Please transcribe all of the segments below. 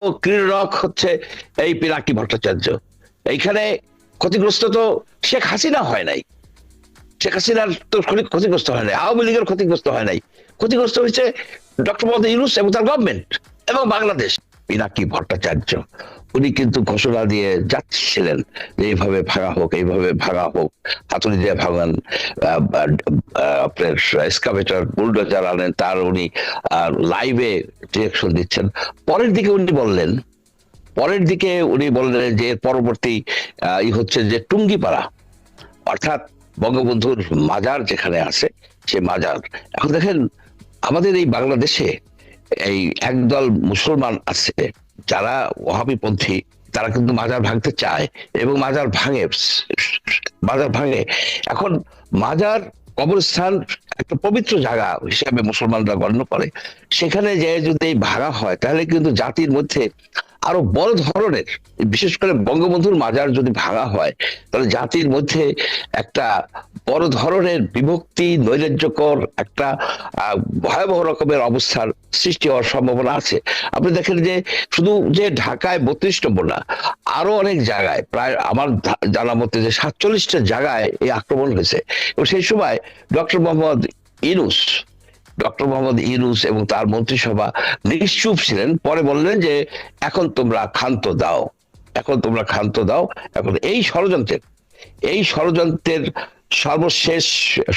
ক্রীড়ক হচ্ছে এই পিনাকি ভট্টাচার্য। এইখানে ক্ষতিগ্রস্ত তো শেখ হাসিনা হয় নাই। শেখ হাসিনার তো ক্ষতি- ক্ষতিগ্রস্ত হয় নাই। আওয়ামী লীগের ক্ষতিগ্রস্ত হয় নাই। ক্ষতিগ্রস্ত হয়েছে ডক্টর মোহাম্মদ ইউনুস এবং তার গভর্নমেন্ট এবং বাংলাদেশ। পিনাকি ভট্টাচার্য। উনি কিন্তু ঘোষণা দিয়ে যাচ্ছিলেন যে এইভাবে ভাঙা হোক এইভাবে ভাগা হোক। হাতুড়ি দিয়ে আহ, আপনার এক্সকাভেটর বুলডোজার আনেন তার উনি লাইভে ডিরেকশন দিচ্ছেন। পরের দিকে উনি বললেন পরের দিকে উনি বললেন যে পরবর্তী ই হচ্ছে যে টুঙ্গিপাড়া। অর্থাৎ বঙ্গবন্ধুর মাজার যেখানে আছে সে মাজার। এখন দেখেন আমাদের এই বাংলাদেশে এই একদল মুসলমান আছে যারা ওহাবিপন্থী তারা কিন্তু মাজার ভাঙতে চায় এবং মাজার ভাঙে। মাজার ভাঙে। এখন মাজার কবরস্থান একটা পবিত্র জায়গা হিসাবে মুসলমানরা গণ্য করে। সেখানে যে যদি ভাঙা হয়, তাহলে কিন্তু জাতির মধ্যে আরও বড় ধরনের, বিশেষ করে বঙ্গবন্ধুর মাজার যদি ভাঙা হয়, তাহলে জাতির মধ্যে একটা বড় ধরনের বিভক্তি, নৈরাজ্যকর একটা ভয়াবহ রকমের অবস্থার সৃষ্টি হওয়ার সম্ভাবনা আছে। আপনি দেখেন যে, শুধু যে ঢাকায় বত্রিশ নম্বর না, আরও অনেক জায়গায়, প্রায় আমার জানা মতে যে সাতচল্লিশটা জায়গায় এই আক্রমণ হয়েছে। এবং সেই সময় ডক্টর মোহাম্মদ ইনুস ডক্টর মোহাম্মদ ইউনুস এবং তার মন্ত্রিসভা নিশ্চুপ ছিলেন। পরে বললেন যে, এখন তোমরা ক্ষান্ত দাও। এখন তোমরা ক্ষান্ত দাও। এখন এই ষড়যন্ত্রের এই ষড়যন্ত্রের সর্বশেষ,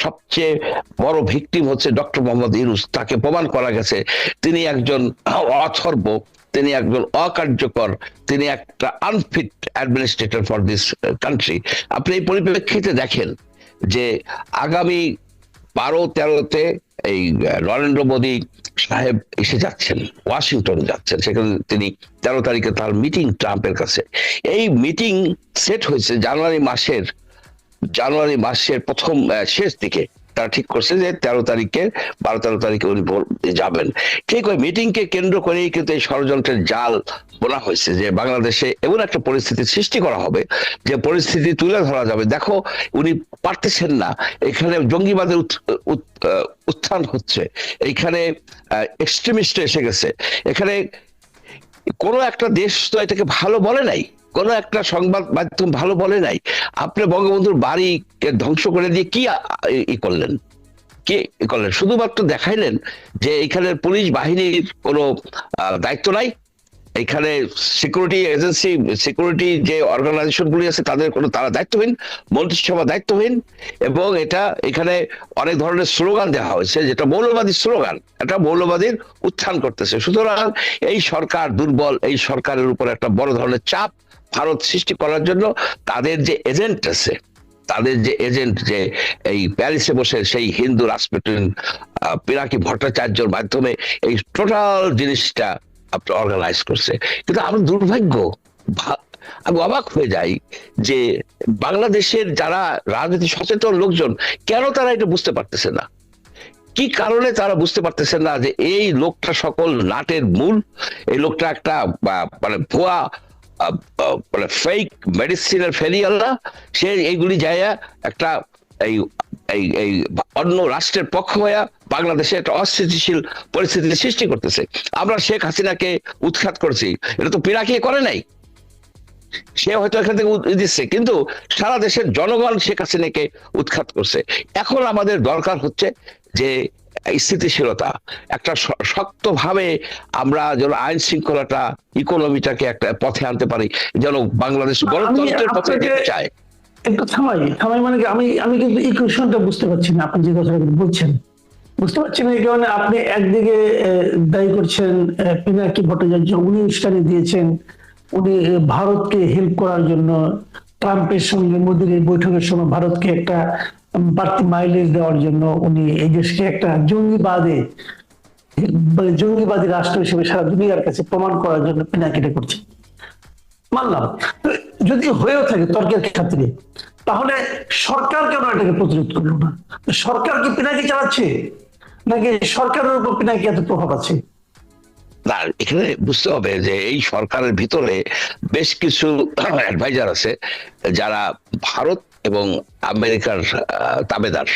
সবচেয়ে বড় ভিকটিম হচ্ছে ডক্টর মোহাম্মদ ইউনুস। তাকে প্রমাণ করা গেছে, তিনি একজন অথর্ব, তিনি একজন অকার্যকর, তিনি একটা unfit administrator for this country আপনি এই পরিপ্রেক্ষিতে দেখেন যে, আগামী বারো তেরোতে এই নরেন্দ্র মোদী সাহেব এসে যাচ্ছেন, ওয়াশিংটনে যাচ্ছেন। সেখানে তিনি তেরো তারিখে তার মিটিং ট্রাম্পের কাছে। এই মিটিং সেট হয়েছে জানুয়ারি মাসের জানুয়ারি মাসের প্রথম শেষ দিকে। তারা ঠিক করছে যে তেরো তারিখে, বারো তেরো তারিখে উনি যাবেন। ঠিক ওই মিটিংকে কেন্দ্র করেই কিন্তু এই ষড়যন্ত্রের জাল বোনা হয়েছে যে বাংলাদেশে এমন একটা পরিস্থিতি সৃষ্টি করা হবে যে পরিস্থিতি তুলে ধরা যাবে। দেখো, উনি পারতেছেন না। এখানে জঙ্গিবাদের উত্থান হচ্ছে। এইখানে এক্সট্রিমিস্ট এসে গেছে। এখানে কোন একটা দেশ তো এটাকে ভালো বলে নাই। কোন একটা সংবাদ মাধ্যম ভালো বলে নাই। আপনি বঙ্গবন্ধুর বাড়িকে ধ্বংস করে দিয়ে কি ই- করলেন? কি করলেন? শুধুমাত্র দেখাইলেন যে এখানের পুলিশ বাহিনীর কোনো দায়িত্ব নাই? এখানে সিকিউরিটি এজেন্সি সিকিউরিটি যে অর্গানাইজেশন গুলি আছে, তাদের কোনো তারা দায়িত্বহীন, মন্ত্রিসভা দায়িত্বহীন, এবং এটা এখানে অনেক ধরনের স্লোগান দেওয়া হয়েছে, যেটা মৌলবাদী স্লোগান, এটা মৌলবাদীর উত্থান করতেছে। সুতরাং এই সরকার দুর্বল, এই সরকারের উপর একটা বড় ধরনের চাপ ভারত সৃষ্টি করার জন্য তাদের যে এজেন্ট আছে, তাদের যে এজেন্ট যে এই প্যারিসে বসে সেই হিন্দু রাষ্ট্রপতি পিনাকি ভট্টাচার্যর মাধ্যমে এই টোটাল জিনিসটা আপনার অর্গানাইজ করছে। কিন্তু আমার দুর্ভাগ্য আমি অবাক হয়ে যাই যে বাংলাদেশের যারা রাজনীতি সচেতন লোকজন, কেন তারা এটা বুঝতে পারতেছে না? কি কারণে তারা বুঝতে পারতেছেন না যে এই লোকটা সকল নাটের মূল, এই লোকটা একটা মানে ভুয়া মানে ফেক মেডিসিনের ফেরিয়ালরা সে এইগুলি যাইয়া একটা এই এই এই অন্য রাষ্ট্রের পক্ষ হয়ে বাংলাদেশে একটা অস্থিতিশীল পরিস্থিতির সৃষ্টি করতেছে। আমরা শেখ হাসিনাকে উৎখাত করছি। এটা তো পিরাকিয়ে করে নাই? সে হয়তো এখান থেকে দিচ্ছে, কিন্তু সারা দেশের জনগণ শেখ হাসিনাকে উৎখাত করছে। এখন আমাদের দরকার হচ্ছে যে স্থিতিশীলতা। একটা শক্তভাবে আমরা যেন আইন শৃঙ্খলাটা ইকোনমিটাকে একটা পথে আনতে পারি যেন বাংলাদেশ গণতন্ত্রের পথে যেতে চায়। একটু থামাই থামাই মানে আমি আমি কিন্তু ইকুয়েশনটা বুঝতে পারছি না আপনি যে কথাটা বলছেন। বুঝতে পারছি না এই কারণে আপনি একদিকে দায়ী করছেন পিনাকি ভট্টাচার্য উনি উস্কানি দিয়েছেন উনি ভারতকে হেল্প করার জন্য ট্রাম্পের সঙ্গে মোদীর এই বৈঠকের সময় ভারতকে একটা বাড়তি মাইলেজ দেওয়ার জন্য উনি এই দেশকে একটা জঙ্গিবাদে, জঙ্গিবাদী রাষ্ট্র হিসেবে সারা দুনিয়ার কাছে প্রমাণ করার জন্য পিনাকিটা করছেন মানলাম। যদি হয়েও থাকে তর্কের খাতিরে, তাহলে সরকার কেন এটাকে প্রতিরোধ করল না? সরকার কি পিনাকি চালাচ্ছে? নাকি সরকারের উপর পিনাকি এত প্রভাব আছে? না, এখানে বুঝতে হবে যে এই সরকারের ভিতরে বেশ কিছু অ্যাডভাইজার আছে, যারা ভারত এবং আমেরিকার তাবেদার।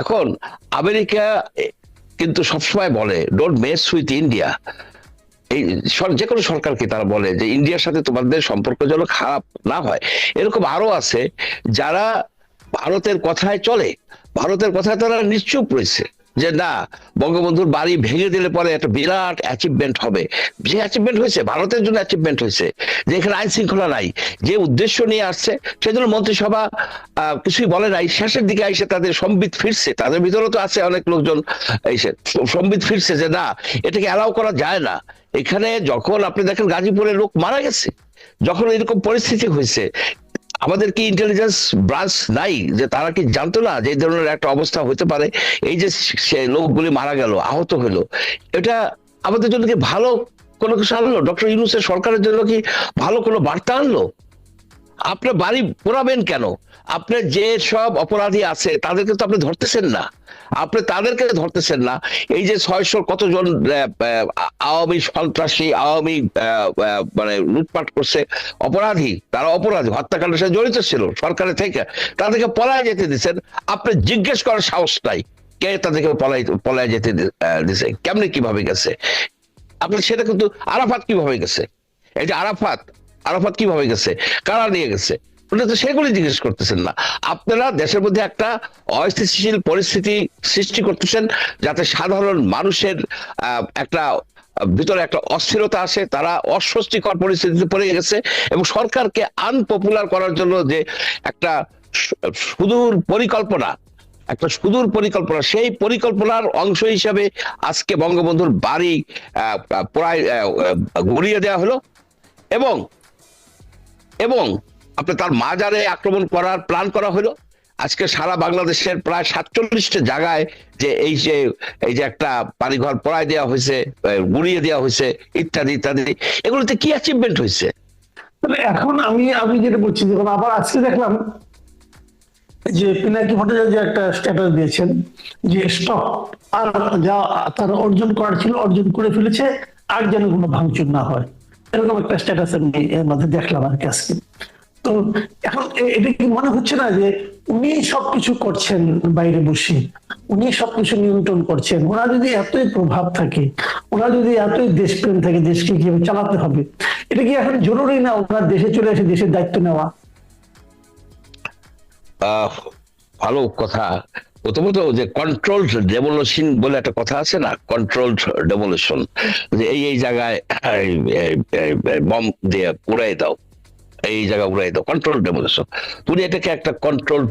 এখন আমেরিকা কিন্তু সবসময় বলে ডোন্ট মেস উইথ ইন্ডিয়া এই যে কোনো সরকারকে তারা বলে যে ইন্ডিয়ার সাথে তোমাদের সম্পর্ক যেন খারাপ না হয়। এরকম আরও আছে যারা ভারতের কথায় চলে। ভারতের কথায় তারা নিশ্চুপ রয়েছে। যে না, বঙ্গবন্ধুর বাড়ি ভেঙে দিলে পরে একটা বিরাট অ্যাচিভমেন্ট হবে। যে অ্যাচিভমেন্ট হয়েছে, ভারতের জন্য অ্যাচিভমেন্ট হয়েছে, যে এখানে আইন শৃঙ্খলা নাই, যে উদ্দেশ্য নিয়ে আসছে, সেজন্য মন্ত্রিসভা কিছুই বলে নাই। শেষের দিকে এসে তাদের সম্বিত ফিরছে। তাদের ভিতরে তো আছে অনেক লোকজন এসে সম্বিত ফিরছে যে না, এটাকে অ্যালাউ করা যায় না। এখানে যখন আপনি দেখেন গাজীপুরের লোক মারা গেছে, যখন এরকম পরিস্থিতি হয়েছে আমাদের কি ইন্টেলিজেন্স ব্রাঞ্চ নাই? যে তারা কি জানতো না যে ধরনের একটা অবস্থা হতে পারে? এই যে সে লোকগুলি মারা গেল, আহত হলো, এটা আমাদের জন্য কি ভালো কোনো কিছু আনলো? ডক্টর ইউনুসের সরকারের জন্য কি ভালো কোনো বার্তা আনলো? আপনার বাড়ি পোড়াবেন কেন? আপনার যে সব অপরাধী আছে, তাদেরকে তো আপনি ধরতেছেন না। আপনি তাদেরকে ধরতেছেন না। এই যে ছয়শো কতজন আওয়ামী সন্ত্রাসী, আওয়ামী মানে লুটপাট করছে, অপরাধী, তারা অপরাধী, হত্যাকাণ্ডের সাথে জড়িত ছিল সরকারের থেকে, তাদেরকে পলায় যেতে দিচ্ছেন আপনি জিজ্ঞেস করার সাহস নাই, কে তাদেরকে পলাই পলায় যেতে দিছে, কেমনে কীভাবে গেছে? আপনি সেটা কিন্তু আরাফাত কীভাবে গেছে? এই যে আরাফাত আরাফাত কীভাবে গেছে? কারা নিয়ে গেছে? সেগুলি জিজ্ঞেস করতেছেন না। আপনারা দেশের মধ্যে একটা অস্থিতিশীল পরিস্থিতি সৃষ্টি করতেছেন, যাতে সাধারণ মানুষের একটা, ভিতরে একটা অস্থিরতা আসে, তারা অস্বস্তিকর পরিস্থিতিতে পড়ে গেছে এবং সরকারকে আনপপুলার করার জন্য যে একটা সুদূর পরিকল্পনা, একটা সুদূর পরিকল্পনা, সেই পরিকল্পনার অংশ হিসাবে আজকে বঙ্গবন্ধুর বাড়ি প্রায় গড়িয়ে দেওয়া হলো এবং এবং আপনি তার মাজারে আক্রমণ করার প্ল্যান করা হলো। আজকে সারা বাংলাদেশের প্রায় সাতচল্লিশটা জায়গায় যে এই যে এই যে একটা বাড়িঘর পড়ায় দেওয়া হয়েছে গুড়িয়ে দেওয়া হয়েছে, ইত্যাদি ইত্যাদি, এগুলোতে কি অ্যাচিভমেন্ট হয়েছে? এখন আমি আমি যেটা বলছি, দেখুন, আবার আজকে দেখলাম যে পিনাকি ভট্টাচার্য একটা স্ট্যাটাস দিয়েছেন, যে স্টপ আর যা তার অর্জন করার ছিল, অর্জন করে ফেলেছে, আর যেন কোনো ভাঙচুর না হয়। এরকম একটা স্ট্যাটাস আমি এর মধ্যে দেখলাম আর কি আজকে। তো এখন এটা কি মনে হচ্ছে না যে উনি সবকিছু করছেন বাইরে বসে? উনি সবকিছু নিয়ন্ত্রণ করছেন। ওনার যদি এতই প্রভাব থাকে, ওনার যদি এতই দেশপ্রেম থাকে, দেশকে কীভাবে চালাতে হবে? এটা কি এখন জরুরি না ওনার দেশে চলে এসে দেশের দায়িত্ব নেওয়া? ভালো কথা। প্রথমত যে কন্ট্রোলড ডেমোলেশন বলে একটা কথা আছে না? কন্ট্রোলড ডেমোলেশন যে এই এই জায়গায় বম দিয়ে উড়াই দাও। এই জায়গা উড়াই দাও। কন্ট্রোল ডেমোলেশন তুমি এটাকে একটা কন্ট্রোল